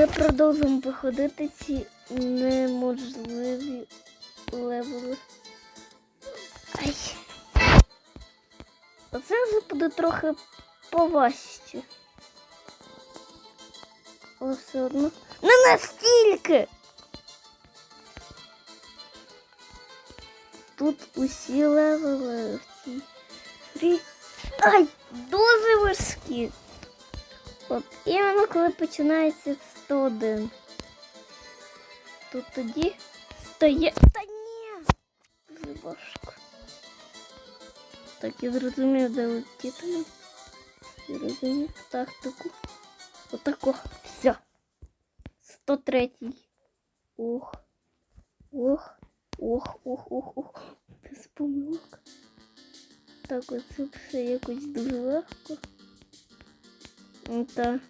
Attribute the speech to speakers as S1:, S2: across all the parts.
S1: Ми продовжуємо проходити ці неможливі левели. Ай. Оце вже буде трохи поважче. Але все одно. Не настільки! Тут усі левели в цій. Ай, дуже важкі. От іменно коли починається 101. Тут тоді стає. Та ні! Дуже. Так, я зрозумів, де летіти. Я розумів тактику. Отако. Все. 103. Ох. Ох. Ох, ох, ох, ох. Без помилок. Так, оце все якось дуже легко. Та.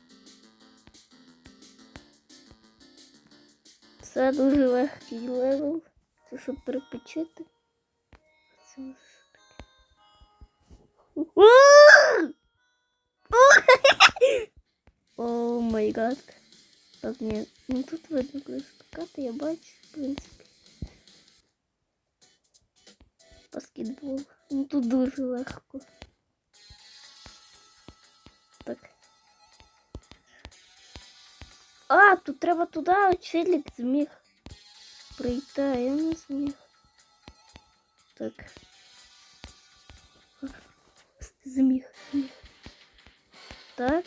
S1: Це дуже легкий левел. Це щоб перепочити. Це! О май гад. Так, ні. Ну тут видно, коли скакати, я бачу, в принципі. Баскетбол. Ну тут дуже легко. А, тут треба туди, а челік зміг прийти, а я не зміг. Так. Зміг, зміг. Так.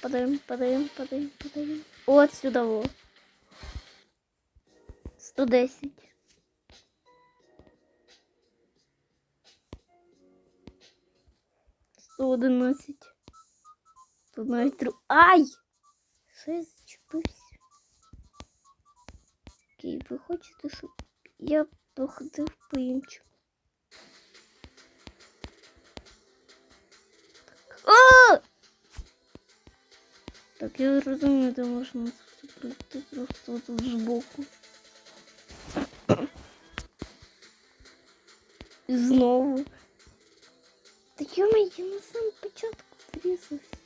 S1: Падаем, падаем, падаем, падаем. От сюди во. 110. Сто одинадцять. Тут навіть тру. Ай! Що я зачепився? Окей, ви хочете, щоб я походив по? А! Так, я розумію, де можна пройти просто тут збоку. І знову. Та йома, я на самому початку врізався.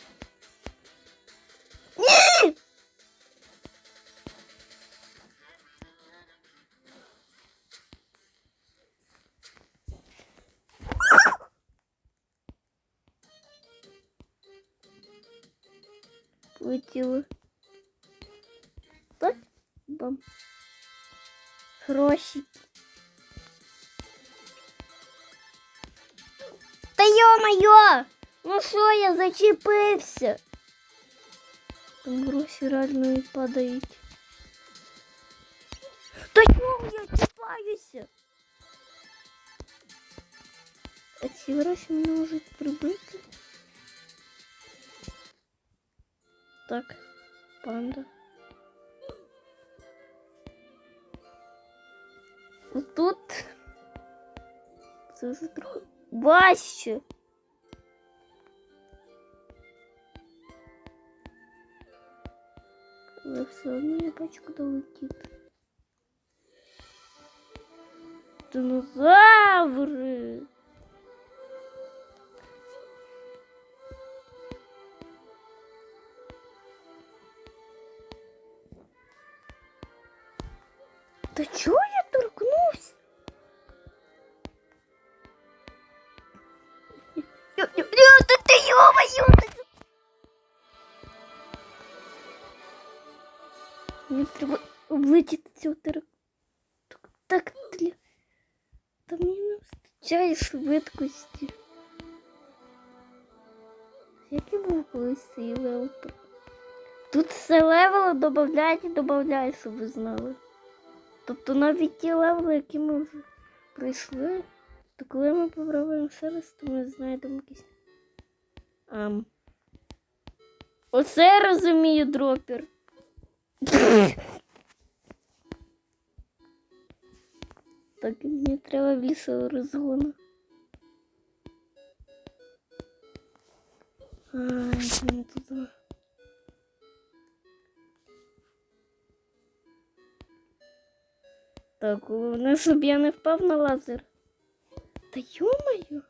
S1: Полетіли. Так, бам. Гроші. Та йо-моє! Ну що я зачепився? Там гроші реально і падають. Та чому я чіпаюся? А ці гроші мене можуть прибити? Так, панда. Тут це вже трохи важче. Але все одно я бачу, куди летіти. Швидкості. Який був колись цей левел? Тут все левели додають і додають, щоб ви знали. Тобто навіть ті левели, які ми вже пройшли, то коли ми попробуємо ще раз, то ми знайдемо якісь. Ам. Оце я розумію, дропер. Так, мені треба лісу розгону. Тут... Так, головне, щоб я не впав на лазер. Та йомаю.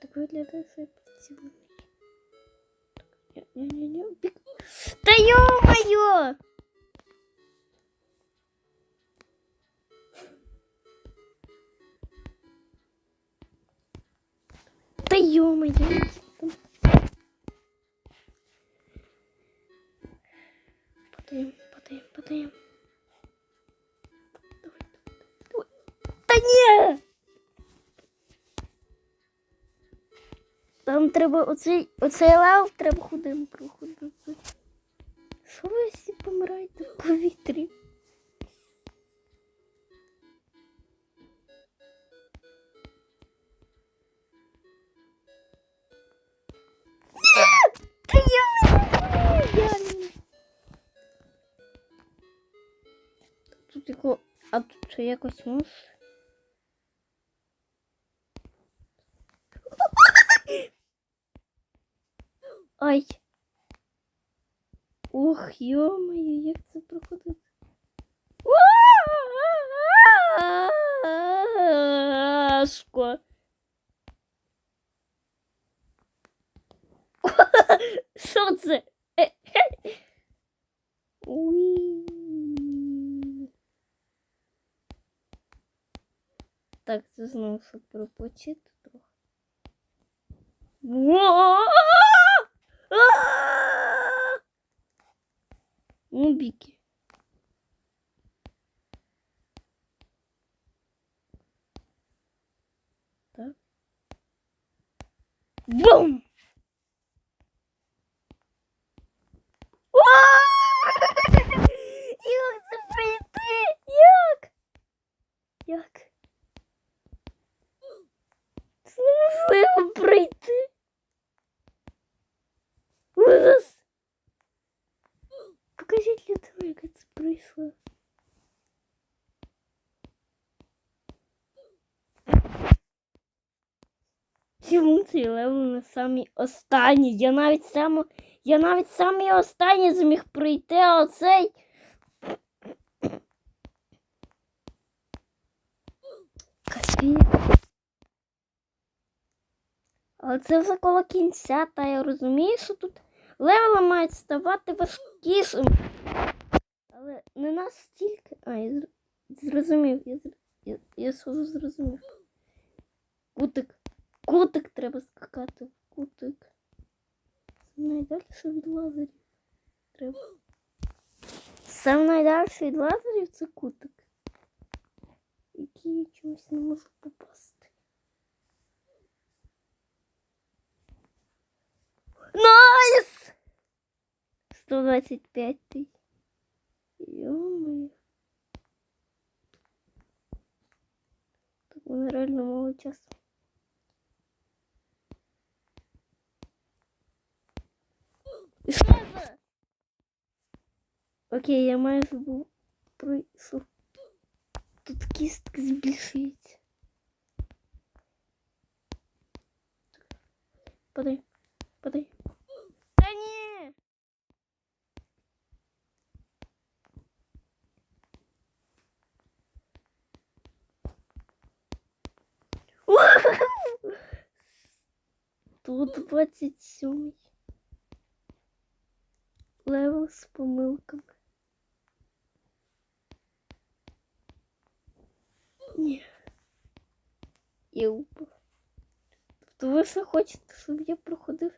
S1: Так виглядає цей поцілунок. Ні-ні-ні. Та йомаю! Да ё-моё! Падаем, падаем, падаем. Давай, давай, давай. Та ні! Там треба оцей, оцей лев треба худим проходити. Що ви всі помираєте в повітрі? Тут. А тут якось може? Ай. Ох, йо-моє, як це проходить? Важко. Що це? Е, е. Уй. Так, це знову щоб пропочити трохи. Во! А! Так. Бум! А! Як це прийти? Як? Як? Це неможливо пройти. Ужас! Покажіть людину, яка прийшла. Чому цей левел на самий останній? Я навіть само, я навіть самий останній зміг прийти, а оцей. Капець. Але це вже коло кінця, та я розумію, що тут левели мають ставати важкішими. Але не настільки. А, я зрозумів, я, я, я схожу зрозумів. Кутик. Кутик треба скакати. Кутик. Найдальше від лазерів. Треба. Сам найдальше від лазерів це кутик. Який я чомусь не можу попасти. Найс! 125 тысяч. Ё-моё. Так мене реально мало часу. Окей, я майже був пройшов. Тут кістка збільшується. Подай. Подай. Та ні! Тут 27 левел з помилками. Ні. Я упав. Тобто ви все хочете, щоб я проходив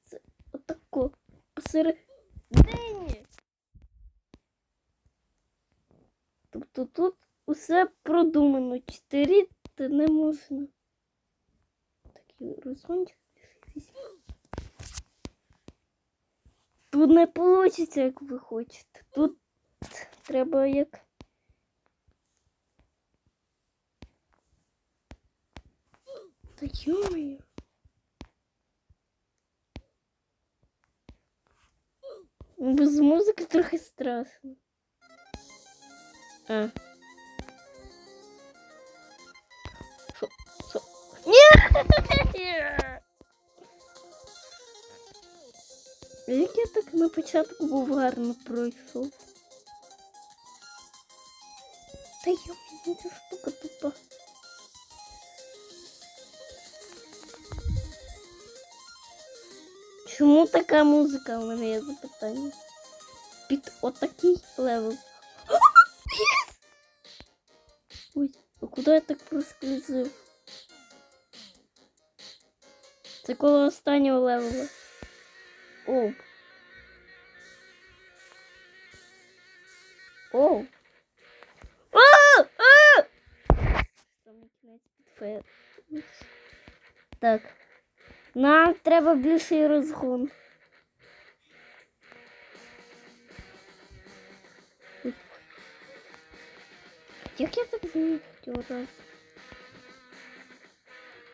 S1: це отако посередині. Тобто тут усе продумано. Чотири та не можна. Такий розгончик. Тут не вийде, як ви хочете. Тут треба як. Та йомаю. Без музики трохи страшно. А. Ні! Як я так на початку був гарно пройшов. Та йомаю, ця штука тупа. Чому така музика у мене є запитання? під отакий левел. Ой, а куди я так проскользив? Це коло останнього левела. Оу. Оу. Так. Нам треба більший розгон. Як я так раз?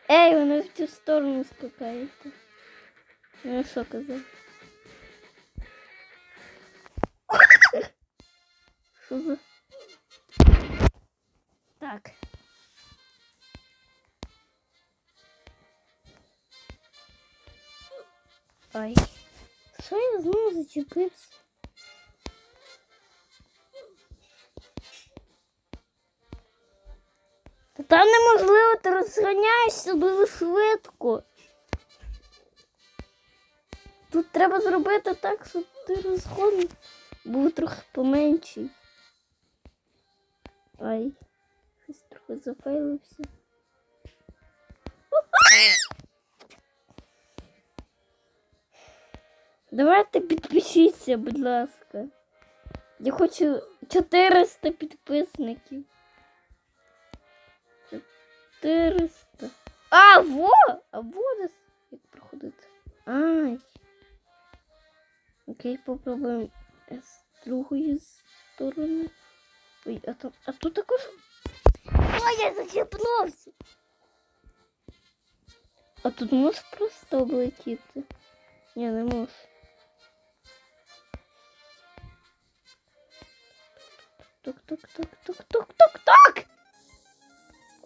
S1: Ей, вони в цю сторону скакаєте. Ну, що казав? Що за? Так. Ай. Що я знову зачепився? Та там неможливо, ти розганяєшся дуже швидко. Тут треба зробити так, щоб ти розгон був трохи поменший. Ай, щось трохи зафейлився. Давайте підпишіться, будь ласка. Я хочу 400 підписників. 400. А, во! А во десь як проходити. Ай. Окей, попробуємо з другої сторони. Ой, а тут, а тут також. Ой, я зачепнувся. А тут можеш просто облетіти? Ні, не можеш. Тук,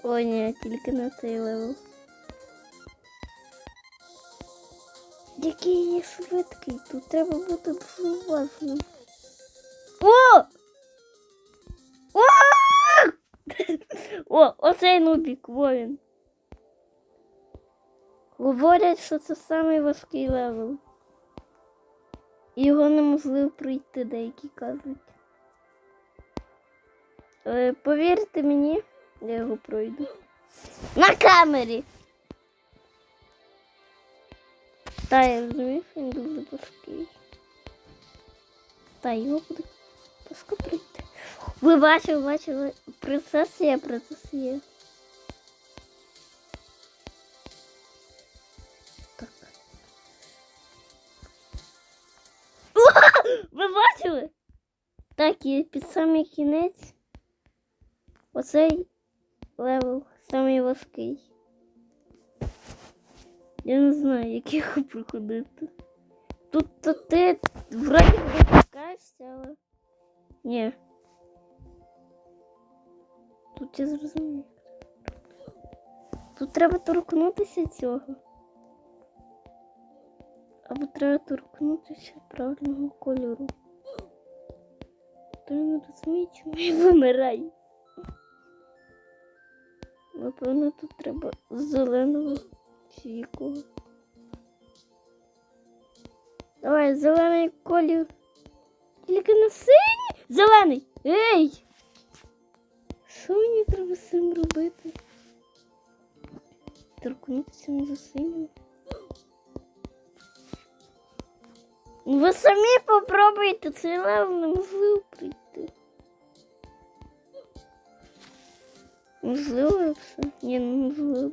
S1: О, ні, тільки на цей левел. Який я швидкий, тут треба бути уважним. О! О! О, оцей нубік, воїн. Говорять, що це самий важкий левел. Його неможливо пройти, деякі кажуть. Е, повірте мені, я його пройду. На камері! Та я розумію, що він дуже важкий. Та його буде важко пройти. Ви бачили, бачили, принцеса є. Так. Ви бачили? Так, і під самий кінець. Оцей левел самий важкий. Я не знаю, як його проходити. Тут то ти вроді допускаєшся, але. Ні. Тут я зрозумів. Тут треба торкнутися цього. Або треба торкнутися правильного кольору. То я не розумію, чому я вимираю. Напевно, тут треба зеленого чи. Давай, зелений колір. Тільки на синій. Зелений! Ей! Що мені треба з цим робити? Торкнутися може синього. Ви самі попробуйте, цей левел неможливо прийти. Можливо, якщо? Ні, неможливо.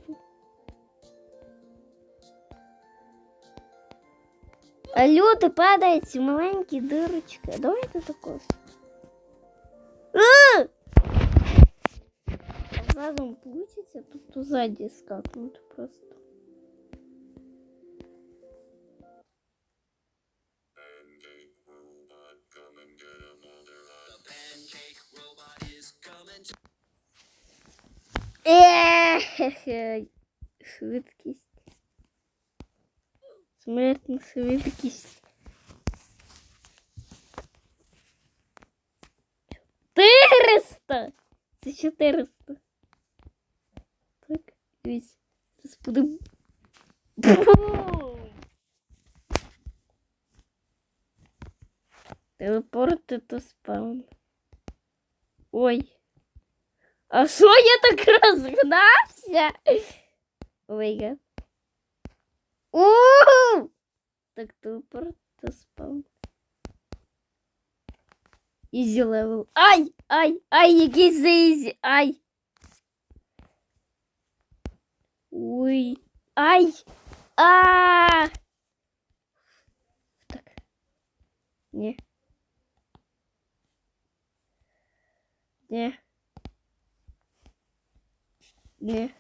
S1: А люди падають ці маленькі дирочки. А Давайте також. А! А задом получится тут сзади скакнуть просто. Швидкість. Смертна швидкість. Чотириста! Це чотириста. Так, дивіться. Зараз буде. Бум! Телепорти то спаун. Ой. А що я так розгнався? Ой, я. У! Так телепорт то спаун. Ізі левел. Ай! Ай! Ай, який за ізі! Ай! Ой! Ай! А! Так. Ні. Ні. Ні.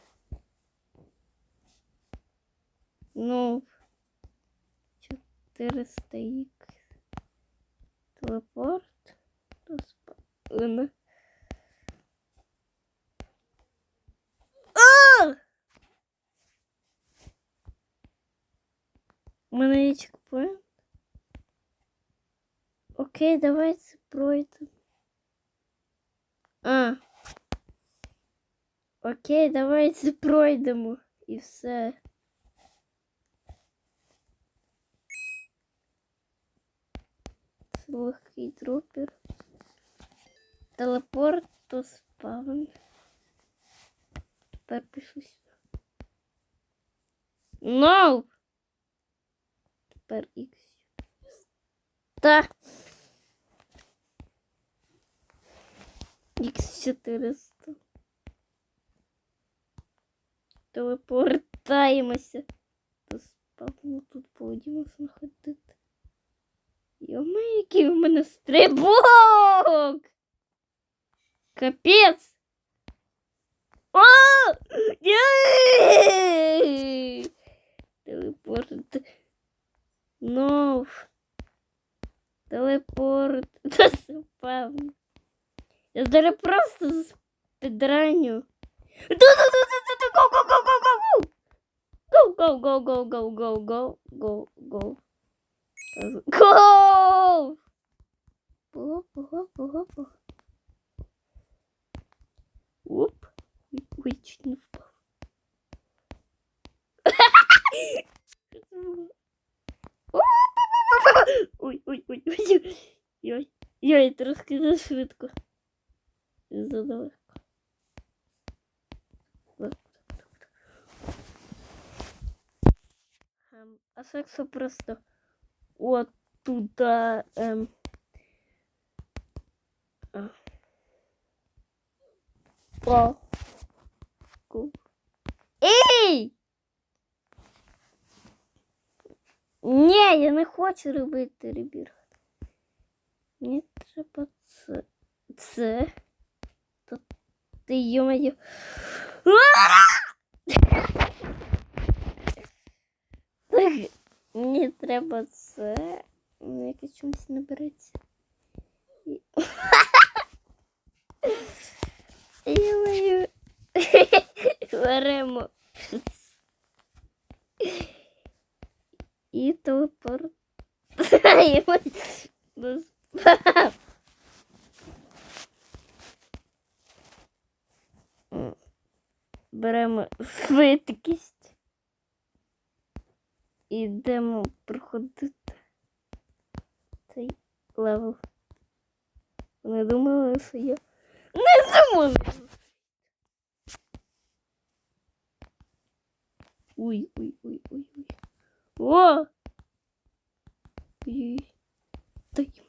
S1: Ну. 400 х Телепорт. до спавна. А! У мене є чекпоінт. Окей, давай це пройдемо. А. Окей, давай це пройдемо. І все. Це дропер. Телепорт то спавн. Тепер пишу сюди. No! Тепер X. Та. Х400. Телепортаємося. До спавну тут будемо знаходити. Йома, який у мене стрибок! Капець! О! Телепорт. Нов. Телепорт. Це. Я зараз просто спідраню. Go, go, go, go, go, go, go, go, go. Go! Пого, пого, пого, пого. Оп. Ой, ой, чуть не впав. Ой, ой, ой, ой, ой, ой, трошки зашвидко. Задалеко. Ем, А сексу просто от туда. Ем. А. О. Ку. Ей! Ні, я не хочу робити ребір. Мені треба це. Це. То ти йомаю. Мені треба це. Мені якось чомусь не. І- Йомаю. Беремо. І телепорт. Беремо швидкість. І йдемо проходити цей левел. Вони думали, що я не зможу. Ой, ой, ой, ой, ой. О! Ой. ой.